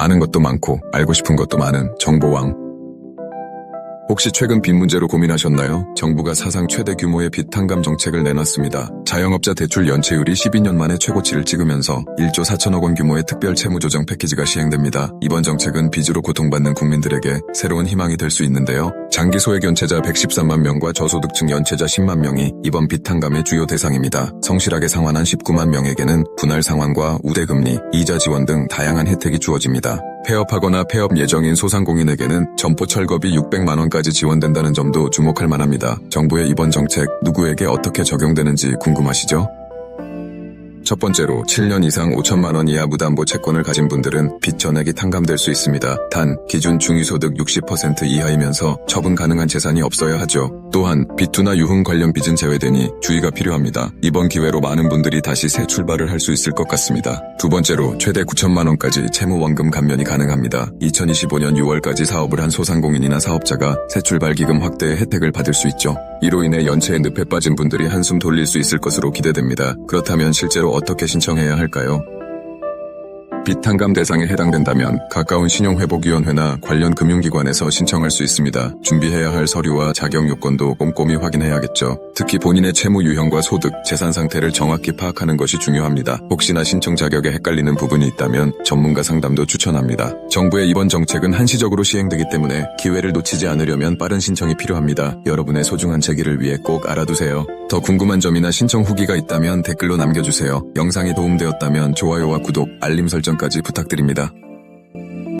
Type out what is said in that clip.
아는 것도 많고 알고 싶은 것도 많은 정보왕. 혹시 최근 빚 문제로 고민하셨나요? 정부가 사상 최대 규모의 빚 탕감 정책을 내놨습니다. 자영업자 대출 연체율이 12년 만에 최고치를 찍으면서 1조 4천억 원 규모의 특별 채무 조정 패키지가 시행됩니다. 이번 정책은 빚으로 고통받는 국민들에게 새로운 희망이 될 수 있는데요. 장기 소액 연체자 113만 명과 저소득층 연체자 10만 명이 이번 빚 탕감의 주요 대상입니다. 성실하게 상환한 19만 명에게는 분할 상환과 우대금리, 이자 지원 등 다양한 혜택이 주어집니다. 폐업하거나 폐업 예정인 소상공인에게는 점포 철거비 600만 원까지 지원된다는 점도 주목할 만합니다. 정부의 이번 정책 누구에게 어떻게 적용되는지 궁금하시죠? 첫 번째로 7년 이상 5천만 원 이하 무담보 채권을 가진 분들은 빚 전액이 탕감될 수 있습니다. 단 기준 중위소득 60% 이하이면서 처분 가능한 재산이 없어야 하죠. 또한 빚투나 유흥 관련 빚은 제외되니 주의가 필요합니다. 이번 기회로 많은 분들이 다시 새 출발을 할 수 있을 것 같습니다. 두 번째로 최대 9천만 원까지 채무 원금 감면이 가능합니다. 2025년 6월까지 사업을 한 소상공인이나 사업자가 새 출발 기금 확대의 혜택을 받을 수 있죠. 이로 인해 연체에 늪에 빠진 분들이 한숨 돌릴 수 있을 것으로 기대됩니다. 그렇다면 실제로 어떻게 신청해야 할까요? 빚 탕감 대상에 해당된다면 가까운 신용회복위원회나 관련 금융기관에서 신청할 수 있습니다. 준비해야 할 서류와 자격 요건도 꼼꼼히 확인해야겠죠. 특히 본인의 채무 유형과 소득, 재산 상태를 정확히 파악하는 것이 중요합니다. 혹시나 신청 자격에 헷갈리는 부분이 있다면 전문가 상담도 추천합니다. 정부의 이번 정책은 한시적으로 시행되기 때문에 기회를 놓치지 않으려면 빠른 신청이 필요합니다. 여러분의 소중한 재기를 위해 꼭 알아두세요. 더 궁금한 점이나 신청 후기가 있다면 댓글로 남겨주세요. 영상이 도움되었다면 좋아요와 구독, 알림 설정까지 부탁드립니다.